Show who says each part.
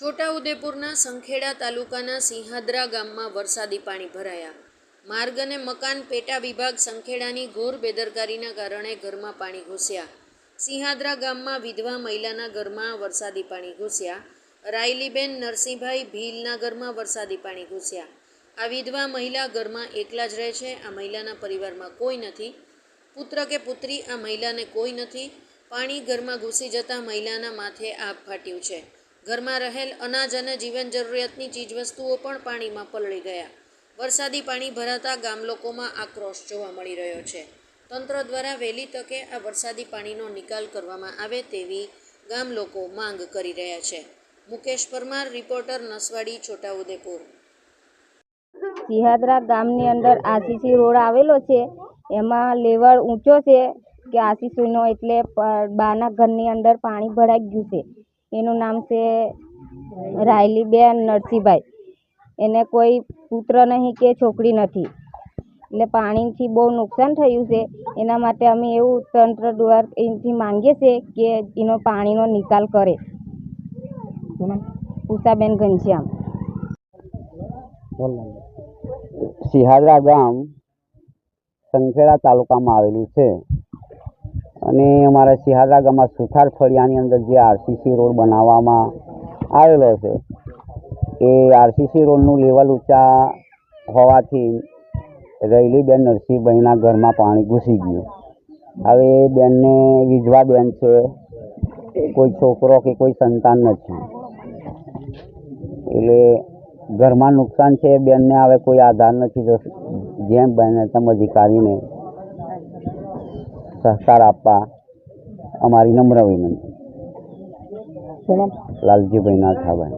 Speaker 1: છોટાઉદેપુરના સંખેડા તાલુકાના સિંહાદ્રા ગામમાં વરસાદી પાણી ભરાયા. માર્ગ અને મકાન પેટા વિભાગ સંખેડાની ઘોર બેદરકારીના કારણે ઘરમાં પાણી ઘૂસ્યા. સિંહાદ્રા ગામમાં વિધવા મહિલાના ઘરમાં વરસાદી પાણી ઘૂસ્યા. રાયલીબેન નરસિંહભાઈ ભીલના ઘરમાં વરસાદી પાણી ઘૂસ્યા. આ વિધવા મહિલા ઘરમાં એકલા જ રહે છે, આ મહિલાના પરિવારમાં કોઈ નથી. પુત્ર કે પુત્રી આ મહિલાને કોઈ નથી. પાણી ઘરમાં ઘૂસી જતાં મહિલાના માથે આગ ફાટ્યું છે. ઘરમાં રહેલ અનાજ અને જીવન જરૂરિયાતની ચીજવસ્તુઓ પણ પાણીમાં પલળી ગયા. વરસાદી પાણી ભરાતા ગામ લોકોમાં આક્રોશ જોવા મળી રહ્યો છે. તંત્ર દ્વારા વહેલી તકે આ વરસાદી પાણીનો નિકાલ કરવામાં આવે તેવી ગામ લોકો માંગ કરી રહ્યા છે. મુકેશ પરમાર, રિપોર્ટર નસવાડી, છોટાઉદેપુર.
Speaker 2: સિહાદરા ગામની અંદર આશીસી રોડ આવેલો છે. એમાં લેવલ ઊંચો છે કે આશીષીનો એટલે બાના ઘરની અંદર પાણી ભરાઈ ગયું છે. એનું નામ છે રાયલીબેન નરસિંહભાઈ એને કોઈ પુત્ર નહીં કે છોકરી નથી. એટલે પાણીથી બહુ નુકસાન થયું છે. એના માટે અમે એવું તંત્ર દ્વારા એથી માંગીએ છીએ કે એનો પાણીનો નિકાલ કરે. ઉષાબેન ઘનશ્યામ.
Speaker 3: સિહાદરા ગામ સંખેડા તાલુકામાં આવેલું છે. અને અમારા સિહાદા ગામમાં સુથાર ફળિયાની અંદર જે આરસીસી રોડ બનાવવામાં આવેલો છે, એ આરસીસી રોડનું લેવલ ઊંચા હોવાથી રહેલીબેન નરસિંહભાઈના ઘરમાં પાણી ઘૂસી ગયું. હવે એ બેનને વિધવા બેન છે કોઈ છોકરો કે કોઈ સંતાન નથી. એટલે ઘરમાં નુકસાન છે બેનને હવે કોઈ આધાર નથી જેમ બને તેમ અધિકારીને સહકાર આપવા અમારી નમ્ર વિનંતી. લાલજીભાઈ નાથાભાઈ.